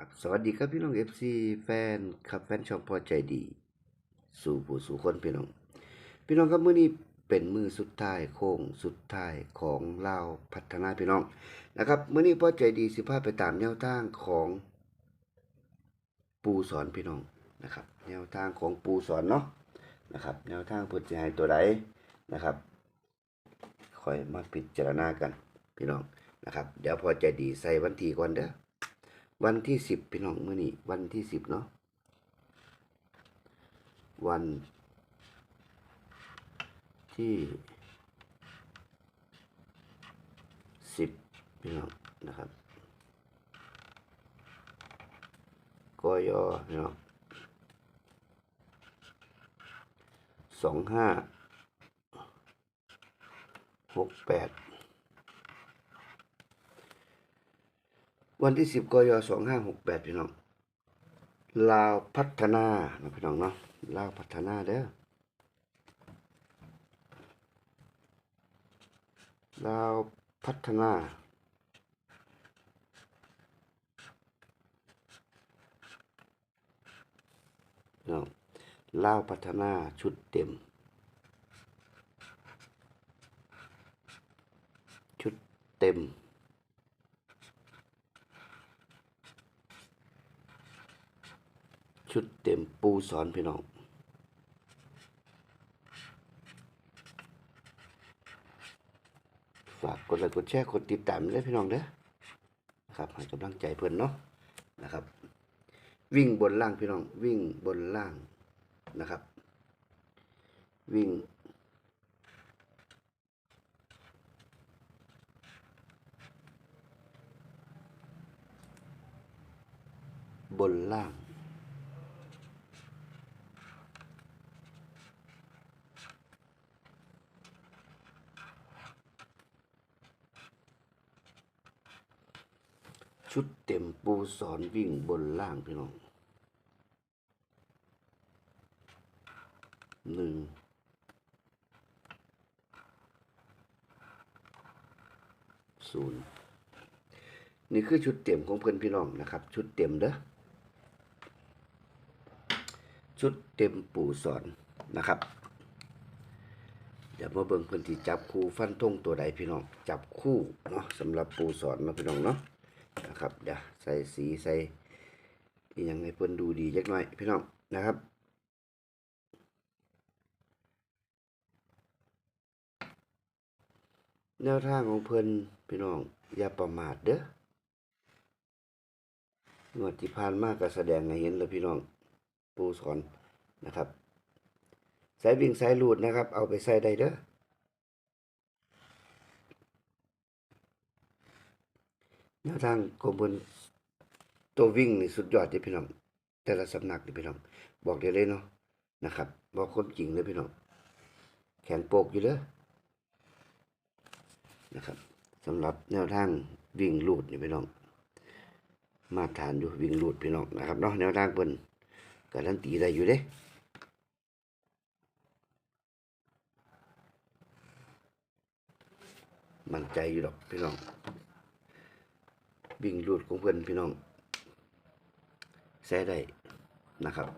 ครับสวัสดีครับพี่น้อง FC แฟนครับแฟนช่องพอใจดี สู่ผู้สู่คนพี่น้อง พี่น้องครับมื้อนี้เป็นมือสุดท้ายโค้งสุดท้ายของลาพัฒนาพี่น้องนะครับมื้อนี้พอใจดีสิพาไปตามแนวทางของปูสอนพี่น้องนะครับ แนวทางของปูสอนเนาะนะครับ แนวทางเพิ่นสิให้ตัวใดนะครับคอยมาพิจารณากันพี่น้องนะครับ เดี๋ยวพอใจดีใส่วันที่ก่อนเด้อ วันที่สิบพี่น้องมื้อนี้วันที่สิบเนาะวันที่สิบพี่น้องนะครับกยพี่น้องสองห้าหกแปด วันที่สิบกยสองห้าหกแปดพี่น้องลาวพัฒนานะพี่น้องเนาะลาวพัฒนาเด้อลาวพัฒนาพี่น้องลาวพัฒนาชุดเต็ม ชุดเต็ม ชุดเต็มปูสอนพี่น้องฝากกดไลค์กดแชร์กดติดตามเลยพี่น้องเด้อนะครับให้กำลังใจเพื่อนเนาะนะครับ วิ่งบนล่างพี่น้อง วิ่งบนล่างนะครับ วิ่ง บนล่าง ชุดเต็มปูสอนวิ่งบนล่างพี่น้องหนึ่งศูนย์นี่คือชุดเต็มของเพื่อนพี่น้องนะครับ ชุดเต็มเด้อชุดเต็มปูสอนนะครับ เดี๋ยวมาเบิ่งเพื่อนที่จับคู่ฟันธงตัวใดพี่น้อง จับคู่เนาะสำหรับปูสอนนะพี่น้องเนาะ นะครับเดี๋ยวใส่สีใส่ยังให้เพิ่อนดูดีจักหน่อยพี่น้องนะครับแนวทางของเพิ่นพี่น้อง อย่าประมาทเด้องวดที่ผ่านมากก็แสดงให้เห็นแล้วพี่น้องปูสอนนะครับสายวิ่งสายลูดนะครับ เอาไปใส่ได้เด้อ แนวทางของเพิ่นตัววิ่งนี่สุดยอดเด้พี่น้อง แต่ละสำนักนี่พี่น้อง บอกได้เลยเนาะนะครับ บอกคนจริงเลยพี่น้อง แข็งโปกอยู่เด้อนะครับสำหรับแนวทางวิ่งลูดนี่พี่น้อง มาตรฐานอยู่วิ่งลูดพี่น้องนะครับเนาะแนวทางเพิ่นการันตีได้อยู่เด้มั่นใจอยู่ดอกพี่น้อง วิ่งรูดของเพื่อนพี่น้องแซ่ได้นะครับ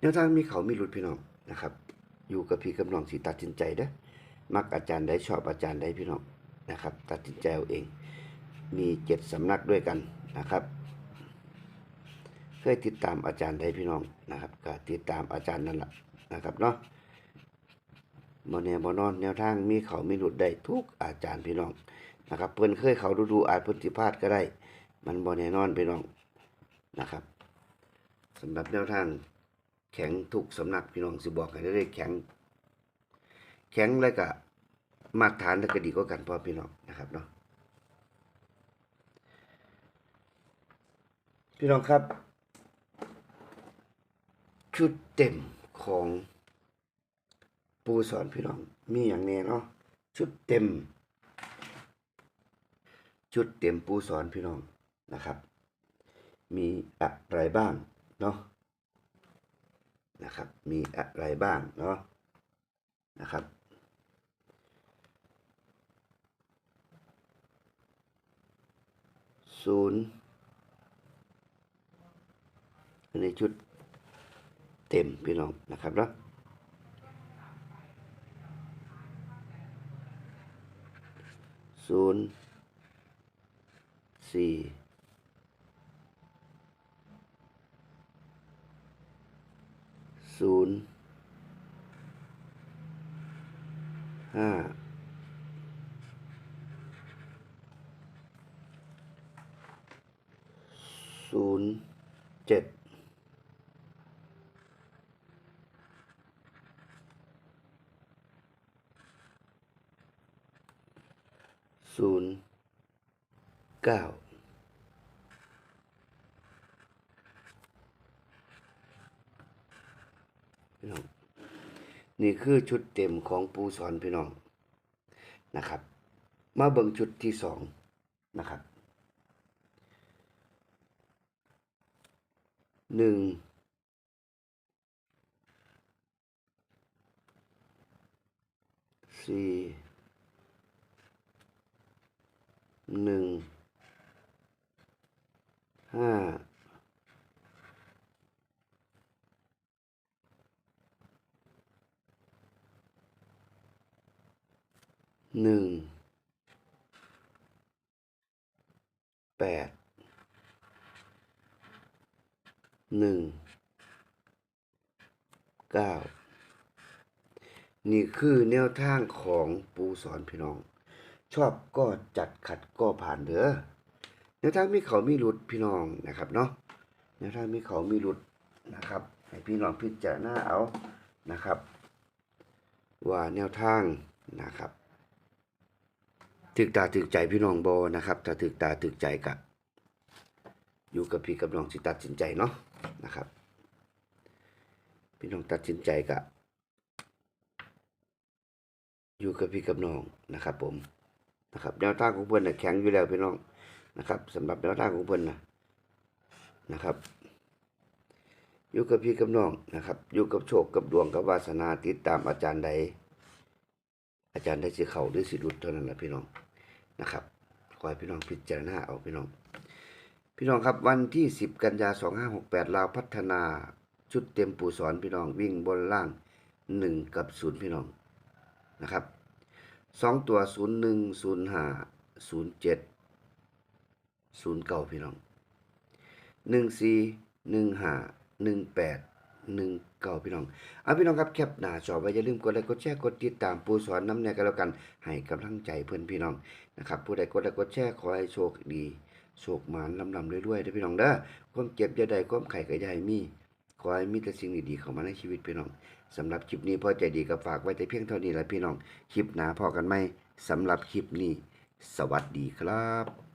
แนวทางมีเขามีหลุดพี่น้องนะครับ อยู่กับพี่กับน้องสิตัดสินใจเด้อมักอาจารย์ใดชอบอาจารย์ใดพี่น้องนะครับ ตัดสินใจเอาเอง มีเจ็ดสำนักด้วยกันนะครับ เคยติดตามอาจารย์ใดพี่น้องนะครับก็ติดตามอาจารย์นั่นแหละนะครับเนาะ บอแนวบอนอนแนวทางมีเขามีหลุดได้ทุกอาจารย์พี่น้องนะครับเพิ่นเคยเขาดูดูอาจพิ่นสิพลาดก็ได้ มันบอแน่นอนพี่น้องนะครับสำหรับแนวทางแข็งทุกสำนักพี่น้องสิบอกให้ได้แข็ง แข็งแล้วก็มาตรฐานแล้วก็ดีกว่ากันพอพี่น้องนะครับเนาะพี่น้องครับ ชุดเต็มของ ปูสอนพี่น้องมีอย่างแน่เนาะชุดเต็ม ชุดเต็มปูสอนพี่น้องนะครับ มีอะไรบ้างเนาะนะครับ มีอะไรบ้างเนาะนะครับศูนย์อันชุดเต็มพี่น้องนะครับเนาะ ศูนย์สี่ศูนย์ห้าศูนย์เจ็ด ศูนย์เก้าพี่น้องนี่คือชุดเต็มของปูสอนพี่น้องนะครับ มาเบิ่งชุดที่สองนะครับหนึ่งสี่ หนึ่งห้าหนึ่งแปดหนึ่งเก้านี่คือแนวทางของปูสอนพี่น้อง ชอบก็จัดขัดก็ผ่านเด้อแนวทางมีเขามีหลุดพี่น้องนะครับเนาะแนวทางมีเขามีหลุดนะครับให้พี่น้องพิจารณาเอานะครับ ว่าแนวทางนะครับถึกตาถึกใจพี่น้องโบนะครับถ้าถึกตาถึกใจกับอยู่กับพี่กับน้องสิตัดสินใจเนาะนะครับ พี่น้องตัดสินใจกับอยู่กับพี่กับน้องนะครับผม นะครับแนวทางของเพื่อนน่ะแข็งอยู่แล้วพี่น้องนะครับสำหรับแนวทางของเพื่อนนะนะครับอยู่กับพี่กับน้องนะครับ อยู่กับโชคกับดวงกับวาสนาติดตามอาจารย์ใด อาจารย์ได้สิเขาหรือสิรุดเท่านั้นแหละพี่น้องนะครับขอให้พี่น้องพิจารณาเอาพี่น้อง พี่น้องครับวันที่ 10 กันยา 2568ลาวพัฒนาชุดเต็มปู่สอนพี่น้องวิ่งบนล่าง 1 กับ 0 พี่น้องนะครับ 2ตัว01 05 07 09พี่น้อง14 15 18 19พี่น้องเอาพี่น้องครับแคปหน้าจอไว้อย่าลืมกดไลค์กดแชร์กดติดตามปูสอนน้ำแน่กันแล้วกัน ให้กำลังใจเพื่อนพี่น้องนะครับผู้ใดกดไลค์กดแชร์ขอให้โชคดีโชคหมานลำลำรวยๆเด้อพี่น้องเด้อความเจ็บอย่าได้ความไข่ก็อย่าให้มี อให้มีแต่สิ่งดีๆเข้ามาในชีวิตพี่น้องสำหรับคลิปนี้พอใจดีก็ฝากไว้แต่เพียงเท่านี้แหละพี่น้อง คลิปหน้าพอกันไหมสำหรับคลิปนี้ สวัสดีครับ